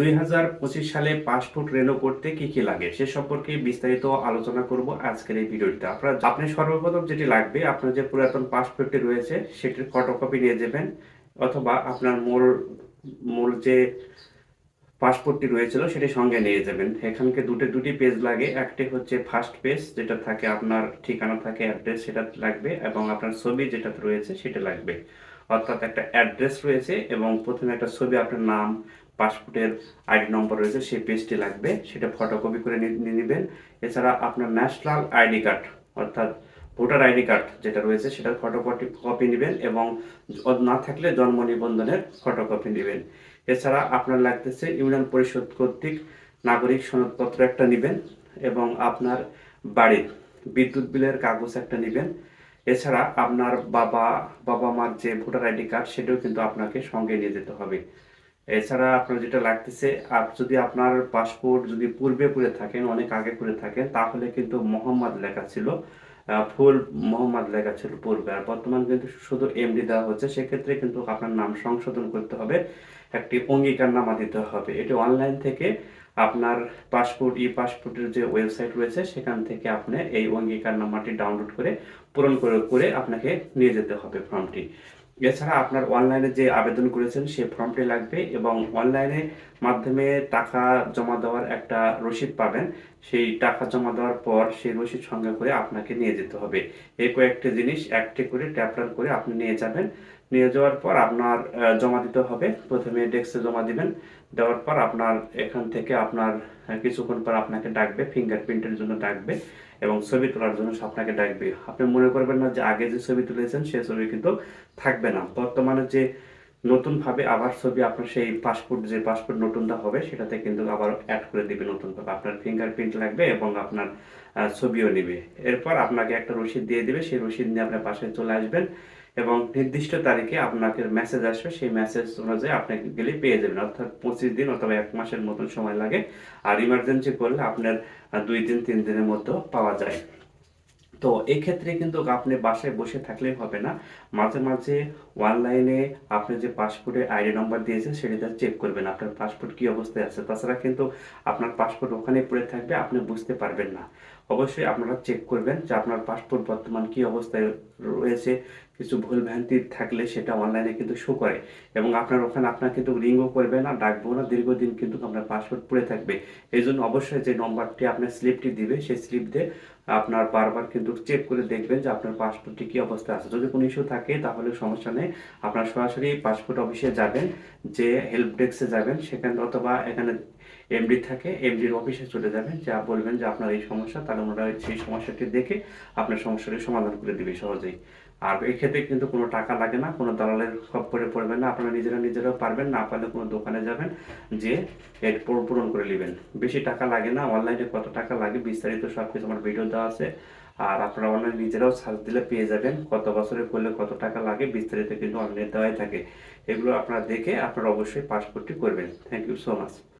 দুই হাজার পঁচিশ সালে পাসপোর্ট রেনো করতে কি কি লাগে সে সম্পর্কে বিস্তারিত আলোচনা করব আজকের এই ভিডিওটিতে। আপনার আপনি সর্বপ্রথম যেটি লাগবে, আপনার যে পুরাতন পাসপোর্টটি রয়েছে, সেটির ফটোকপি নিয়ে যাবেন, অথবা আপনার মূল মূল যে পাসপোর্টটি রয়েছিল সেটি সঙ্গে নিয়ে যাবেন। এখানকে দুটো, দুটি পেজ লাগে, একটি হচ্ছে ফার্স্ট পেজ যেটা থাকে আপনার ঠিকানা থাকে অ্যাড্রেস সেটা লাগবে, এবং আপনার ছবি যেটা রয়েছে সেটা লাগবে। অর্থাৎ একটা অ্যাড্রেস রয়েছে এবং প্রথমে একটা ছবি, আপনার নাম, পাসপোর্টের আইডি নম্বর রয়েছে, সেই পেজটি লাগবে, সেটা ফটোকপি করে নিয়ে নেবেন। এছাড়া আপনার ন্যাশনাল আইডি কার্ড অর্থাৎ ভোটার আইডি কার্ড যেটা রয়েছে, সেটার ফটোকপি কপি নেবেন এবং না থাকলে জন্ম নিবন্ধনের ফটোকপি নেবেন। এছাড়া আপনার লাগতেছে ইউনিয়ন পরিষদ কর্তৃক নাগরিক সনদপত্র একটা নেবেন এবং আপনার বাড়ির বিদ্যুৎ বিলের কাগজ একটা নেবেন। এছাড়া আপনার বাবা বাবা মার যে ভোটার আইডি কার্ড, সেটাও কিন্তু আপনাকে সঙ্গে নিয়ে যেতে হবে। এছাড়া আপনার যেটা লাগতেছে আর যদি আপনার পাসপোর্ট যদি পূর্বে করে থাকেন, অনেক আগে করে থাকেন, তাহলে কিন্তু মোহাম্মদ লেখা ছিল ফুল মোহাম্মদ লেখা ছিল পূর্বে। আর বর্তমান কিন্তু শুধু এমডি দেওয়া হচ্ছে, সেক্ষেত্রে কিন্তু আপনার নাম সংশোধন করতে হবে, একটি অঙ্গীকারনামা দিতে হবে। এটি অনলাইন থেকে আপনার পাসপোর্ট ই পাসপোর্টের যে ওয়েবসাইট রয়েছে, সেখান থেকে আপনি এই অঙ্গীকারনামাটি ডাউনলোড করে, পূরণ করে করে আপনাকে নিয়ে যেতে হবে ফর্মটি এছাড়া আপনার অনলাইনে যে আবেদন করেছেন, সেই ফর্মটি লাগবে এবং অনলাইনে মাধ্যমে টাকা জমা দেওয়ার একটা রসিদ পাবেন। সেই টাকা জমা দেওয়ার পর সেই রসিদ সঙ্গে করে আপনাকে নিয়ে যেতে হবে। এই কয়েকটি জিনিস, একটি করে ট্যাপলার করে আপনি নিয়ে যাবেন। নিয়ে যাওয়ার পর আপনার জমা দিতে হবে। প্রথমে ডেস্কে জমা দিবেন। দেওয়ার পর আপনার এখান থেকে আপনার কিছুক্ষণ পর আপনাকে ডাকবে ফিঙ্গারপ্রিন্টের জন্য ডাকবে এবং ছবি তোলার জন্য আপনাকে ডাকবে। আপনি মনে করবেন না যে আগে যে ছবি তুলেছেন সেই ছবি কিন্তু থাকবে না। বর্তমানে যে নতুনভাবে আবার ছবি আপনার সেই পাসপোর্ট যে পাসপোর্ট নতুনটা হবে, সেটাতে কিন্তু আবার অ্যাড করে দিবে নতুনভাবে আপনার ফিঙ্গারপ্রিন্ট লাগবে এবং আপনার ছবিও নেবে। এরপর আপনাকে একটা রসিদ দিয়ে দিবে। সেই রসিদ নিয়ে আপনার পাশে চলে আসবেন। এবং নির্দিষ্ট তারিখে আপনাকে মেসেজ আসবে। সেই মেসেজ অনুযায়ী আপনাকে গেলে পেয়ে যাবেন। অর্থাৎ পঁচিশ দিন অথবা এক মাসের মতন সময় লাগে। আর ইমার্জেন্সি করলে আপনার দুই দিন, তিন দিনের মধ্যেও পাওয়া যায়। তো এক্ষেত্রে কিন্তু আপনি বাসায় বসে থাকলেই হবে না। মাঝে মাঝে অনলাইনে আপনি যে পাসপোর্টের আইডি নম্বর দিয়েছেন সেটা চেক করবেন আপনার পাসপোর্ট কি অবস্থায় আছে। তাছাড়া কিন্তু আপনার পাসপোর্ট ওখানে পড়ে থাকবে, আপনি বুঝতে পারবেন না। অবশ্যই আপনারা চেক করবেন যে আপনার পাসপোর্ট বর্তমান কি অবস্থায় রয়েছে, কিছু ভুল ভ্রান্তি থাকলে সেটা অনলাইনে কিন্তু শো করে এবং আপনার ওখানে আপনার কিন্তু রিংও করবে না, ডাকবো না, দীর্ঘদিন কিন্তু আপনার পাসপোর্ট পড়ে থাকবে। এই জন্য অবশ্যই যে নম্বরটি আপনার স্লিপটি দিবে, সেই স্লিপ দিয়ে আপনার বারবার কিন্তু চেক করে দেখবেন যে আপনার পাসপোর্টটি কী অবস্থায় আছে। যদি কোনো ইস্যু থাকে তাহলে সমস্যা নেই, আপনার সরাসরি পাসপোর্ট অফিসে যাবেন, যে হেল্প ডেস্কে যাবেন, সেখানে অথবা এখানে এমডি থাকে এমডির অফিসে চলে যাবেন, যা বলবেন যে আপনার এই সমস্যা, তাহলে ওনারা সেই সমস্যাটি দেখে আপনার সমস্যাটি সমাধান করে দিবে সহজেই। আর এই ক্ষেত্রে কিন্তু কোনো টাকা লাগে না, কোনো দালালের খপ্পরে পড়বেন না, আপনারা নিজেরা নিজেরাও পারবেন, না পারলে কোনো দোকানে যাবেন, যে এর পূরণ করে নেবেন। বেশি টাকা লাগে না, অনলাইনে কত টাকা লাগে, বিস্তারিত সব কিছু আমার ভিডিও দেওয়া আছে। আর আপনারা অনলাইন নিজেরাও সার্চ দিলে পেয়ে যাবেন, কত বছরে করলে কত টাকা লাগে, বিস্তারিত কিন্তু অনলাইনে দেওয়াই থাকে। এগুলো আপনারা দেখে আপনারা অবশ্যই পাসপোর্টটি করবেন। Thank you so much